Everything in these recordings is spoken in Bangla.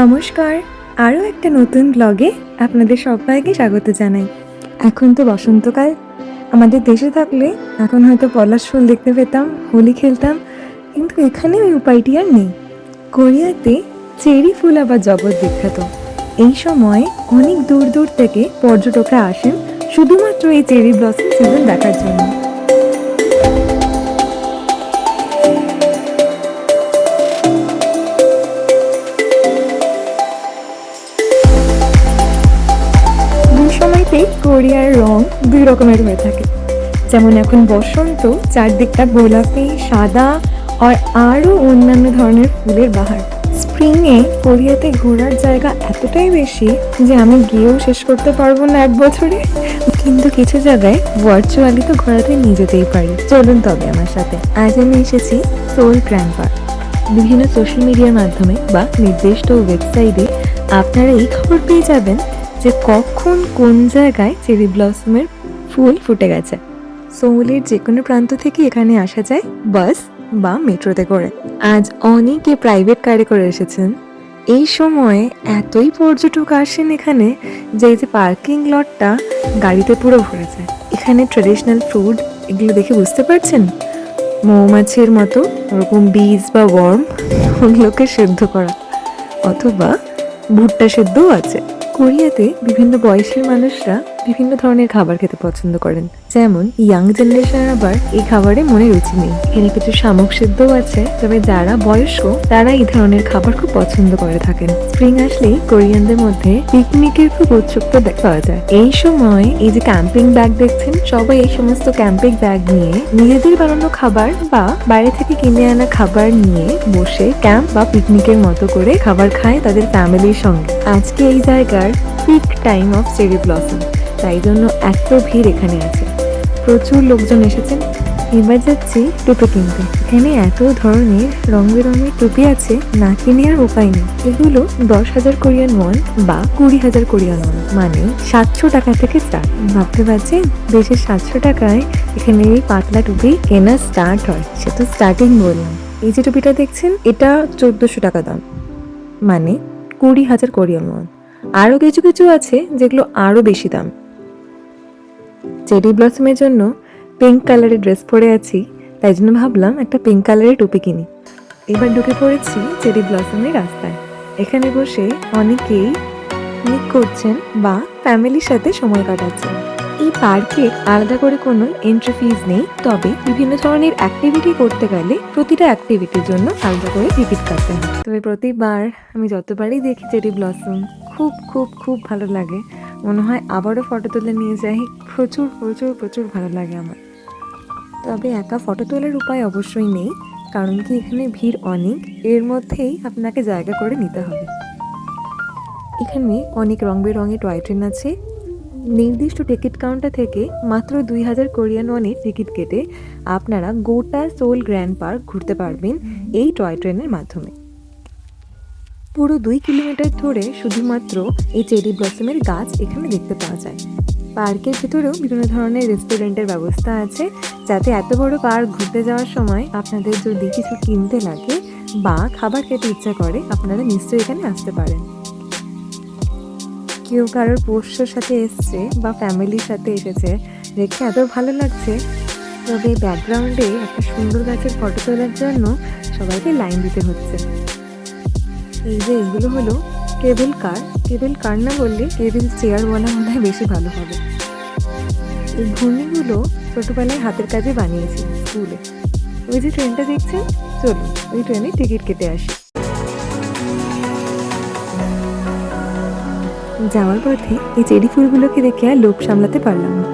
নমস্কার। আরও একটা নতুন ব্লগে আপনাদের সবাইকে স্বাগত জানাই। এখন তো বসন্তকাল। আমাদের দেশে থাকলে এখন হয়তো পলাশ ফুল দেখতে পেতাম, হোলি খেলতাম, কিন্তু এখানে ওই উপায়টি আর নেই। কোরিয়াতে চেরি ফুল আবার জগৎ বিখ্যাত। এই সময় অনেক দূর দূর থেকে পর্যটকরা আসেন শুধুমাত্র এই চেরি ব্লসম সিজন দেখার জন্য। কোরিয়ার রং দুই রকমের হয়ে থাকে। যেমন এখন বসন্ত, চারদিকটা গোলাপি, সাদা আর আরও অন্যান্য ধরনের ফুলের বাহার। স্প্রিংয়ে কোরিয়াতে ঘোরার জায়গা এতটাই বেশি যে আমি গিয়েও শেষ করতে পারব না এক বছরে। কিন্তু কিছু জায়গায় ভার্চুয়ালি তো ঘোরাতে নিয়ে যেতেই পারি। চলুন তবে আমার সাথে। আজ আমি এসেছি সোল গ্র্যান্ড পার্ক বিভিন্ন সোশ্যাল মিডিয়ার মাধ্যমে বা নির্দিষ্ট ওয়েবসাইটে আপনারা এই খবর পেয়ে যাবেন যে কখন কোন জায়গায় চেরি ব্লসমের ফুল ফুটে গেছে। সৌলের যে কোনো প্রান্ত থেকে এখানে আসা যায় বাস বা মেট্রোতে করে। আজ অনেকে প্রাইভেট কারে করে এসেছেন। এই সময়ে এতই পর্যটক আসেন এখানে যে যে পার্কিং লটটা গাড়িতে পুরো ভরে যায়। এখানে ট্রেডিশনাল ফুড এগুলো দেখে বুঝতে পারছেন? মৌমাছির মতো ওরকম বীজ বা ওয়ার্ম ওগুলোকে সেদ্ধ করা। অথবা ভুট্টা সেদ্ধও আছে। কোরিয়াতে বিভিন্ন বয়সের মানুষরা বিভিন্ন ধরনের খাবার খেতে পছন্দ করেন। যেমন ইয়াং জেনারেশন আবার এই খাবারে মনে রুচি নেই। এখানে কিছু শামুক সেদ্ধও আছে, তবে যারা বয়স্ক, তারা এই ধরনের খাবার খুব পছন্দ করে থাকেন। স্প্রিং আসলেই কোরিয়ানদের মধ্যে পিকনিকের খুব উৎসুকতা পাওয়া যায়। এই সময় এই যে ক্যাম্পিং ব্যাগ দেখছেন, সবাই এই সমস্ত ক্যাম্পিং ব্যাগ নিয়ে নিজেদের বানানো খাবার বা বাইরে থেকে কিনে আনা খাবার নিয়ে বসে ক্যাম্প বা পিকনিকের মতো করে খাবার খায় তাদের ফ্যামিলির সঙ্গে। আজকে এই জায়গার peak time of cherry blossom তাই জন্য এত ভিড় এখানে আছে। প্রচুর লোকজন এসেছেন। এবার যাচ্ছি টুপি কিনতে। এখানে এত ধরনের রং বেরঙের টুপি আছে, না কিনে আর উপায় নেই। এগুলো দশ হাজার কোরিয়ান ওয়ান বা কুড়ি হাজার কোরিয়ান ওয়ান মানে সাতশো টাকা থেকে স্টার্ট ভাবতে পারছেন? দেশের সাতশো টাকায় এখানে এই পাতলা টুপি কেনা স্টার্ট হয়। সে তো স্টার্টিং বললাম। এই যে টুপিটা দেখছেন, এটা চোদ্দোশো টাকা দাম মানে কুড়ি হাজার কোরিয়ান ওয়ান। আরও কিছু কিছু আছে যেগুলো আরও বেশি দাম। চেরি ব্লসমের জন্য পিঙ্ক কালারের ড্রেস পরে আছি, তাই জন্য ভাবলাম একটা পিঙ্ক কালারের টুপি কিনি। এবার ঢুকে পড়েছি চেরি ব্লসমের রাস্তায়। এখানে বসে অনেকেই পিকনিক করছেন বা ফ্যামিলির সাথে সময় কাটাচ্ছেন। এই পার্কে আলাদা করে কোনো এন্ট্রি ফিজ নেই, তবে বিভিন্ন ধরনের অ্যাক্টিভিটি করতে গেলে প্রতিটা অ্যাক্টিভিটির জন্য আলাদা করে টিকিট কাটতে হয়। তবে প্রতিবার আমি যতবারই দেখি চেরি ব্লসম খুব খুব খুব ভালো লাগে। মনে হয় আবারও ফটো তুলে নিয়ে যাই। প্রচুর প্রচুর প্রচুর ভালো লাগে আমার। তবে একা ফটো তোলার উপায় অবশ্যই নেই, কারণ কি এখানে ভিড় অনেক, এর মধ্যেই আপনাকে জায়গা করে নিতে হবে। এখানে অনেক রং বেরঙের টয় ট্রেন আছে। নির্দিষ্ট টিকিট কাউন্টার থেকে মাত্র দুই হাজার কোরিয়ান ওয়ানের টিকিট কেটে আপনারা গোটা সোল গ্র্যান্ড পার্ক ঘুরতে পারবেন এই টয় ট্রেনের মাধ্যমে। পুরো দুই কিলোমিটার ধরে শুধুমাত্র এই চেরি ব্লসমের গাছ এখানে দেখতে পাওয়া যায়। পার্কের ভিতরেও বিভিন্ন ধরনের রেস্টুরেন্টের ব্যবস্থা আছে, যাতে এত বড় পার্ক ঘুরতে যাওয়ার সময় আপনাদের যদি কিছু কিনতে লাগে বা খাবার খেতে ইচ্ছা করে, আপনারা নিশ্চয়ই এখানে আসতে পারেন। কেউ কারোর পোষ্যর সাথে এসছে বা ফ্যামিলির সাথে এসেছে, দেখে এত ভালো লাগছে। তবে ব্যাকগ্রাউন্ডে একটা সুন্দর গাছের ফটো তোলার জন্য সবাইকে লাইন দিতে হচ্ছে। যে এগুলো হলো কেবল কার। কেবল কার না বললে কেবল চেয়ার বলা মনে হয় বেশি ভালো হবে। এই ঘূর্ণিগুলো ছোটোবেলায় হাতের কাজে বানিয়েছি স্কুলে। ওই যে ট্রেনটা দেখছেন? চলুন, ওই ট্রেনে টিকিট কেটে আসি। যাওয়ার পথে এই চেরি ফুলগুলোকে দেখে আর লোভ সামলাতে পারলাম না।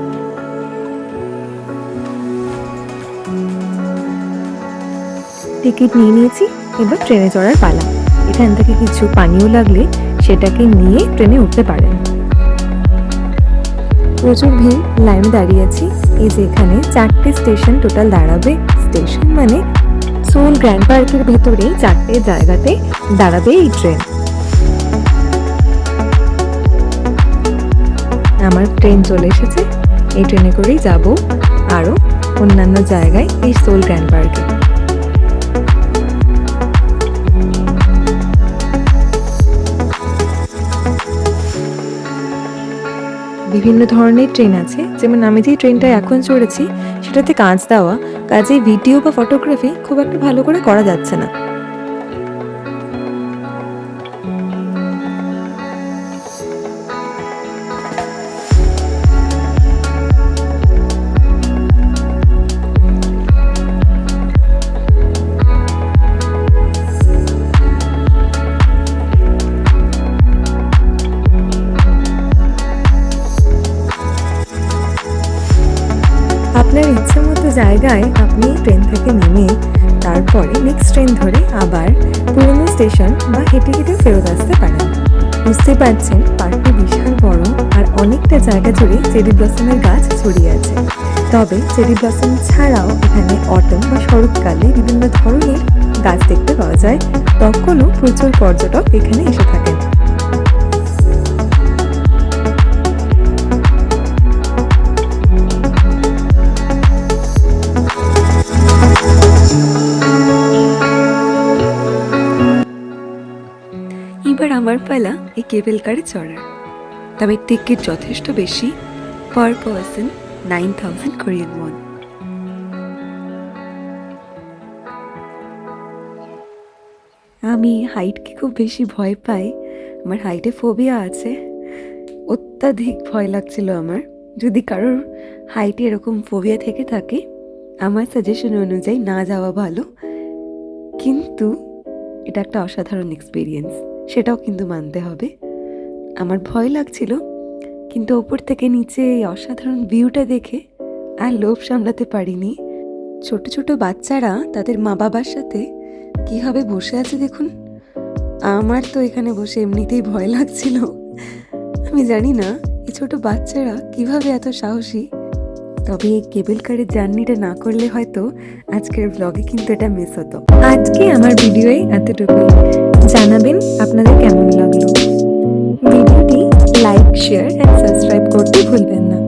টিকিট নিয়ে নিয়েছি, এবার ট্রেনে চড়ার পালা। এখান থেকে কিছু পানীয় লাগলে সেটাকে নিয়ে ট্রেনে উঠতে পারেন। প্রচুর ভিড়, লাইনে দাঁড়িয়ে আছি। এই যে এখানে চারটে স্টেশন টোটাল দাঁড়াবে। স্টেশন মানে সোল গ্র্যান্ড পার্কের ভেতরে চারটে জায়গাতে দাঁড়াবে এই ট্রেন। আমার ট্রেন চলে এসেছে। এই ট্রেনে করেই যাব আরও অন্যান্য জায়গায় এই সোল গ্র্যান্ড পার্কে। বিভিন্ন ধরনের ট্রেন আছে। যেমন আমি যেই ট্রেনটা এখন চড়েছি, সেটাতে কাজ দেওয়া কাজে ভিডিও বা ফটোগ্রাফি খুব একটা ভালো করে করা যাচ্ছে না। জায়গায় আপনি ট্রেন থেকে নেমে তারপরে নেক্সট ট্রেন ধরে আবার পুরনো স্টেশন বা হেঁটে হেঁটে ফেরত আসতে পারেন। বুঝতে পারছেন পার্কটি বিশাল বড় আর অনেকটা জায়গা জুড়ে চেরি ব্লসমের গাছ ছড়িয়ে আছে। তবে চেরি ব্লসম ছাড়াও এখানে অটম বা শরৎকালে বিভিন্ন ধরনের গাছ দেখতে পাওয়া যায়। তখনও প্রচুর পর্যটক এখানে এসে থাকেন। এবার আমার পালা এই কেবল কারে চড়ার। তবে টিকিট যথেষ্ট বেশি per person nine thousand Korean won আমি হাইটকে খুব বেশি ভয় পাই, আমার হাইটে ফোবিয়া আছে। অত্যাধিক ভয় লাগছিল আমার। যদি কারোর হাইটে এরকম ফোবিয়া থেকে থাকে, আমার সাজেশন অনুযায়ী না যাওয়া ভালো। কিন্তু এটা একটা অসাধারণ এক্সপিরিয়েন্স সেটাও কিন্তু মানতে হবে। আমার ভয় লাগছিল, কিন্তু ওপর থেকে নিচে এই অসাধারণ ভিউটা দেখে আর লোভ সামলাতে পারিনি। ছোট ছোট বাচ্চারা তাদের মা বাবার সাথে কীভাবে বসে আছে দেখুন। আমার তো এখানে বসে এমনিতেই ভয় লাগছিল। আমি জানি না, এই ছোট বাচ্চারা কীভাবে এত সাহসী তবে এই কেবল কারের জার্নিটা না করলে হয়তো আজকের ব্লগে কিন্তু এটা মিস হতো। আজকে আমার ভিডিওয়ে এতটুকুই। জানাবেন আপনাদের কেমন লাগল। ভিডিওটি লাইক শেয়ার অ্যান্ড সাবস্ক্রাইব করতে ভুলবেন না।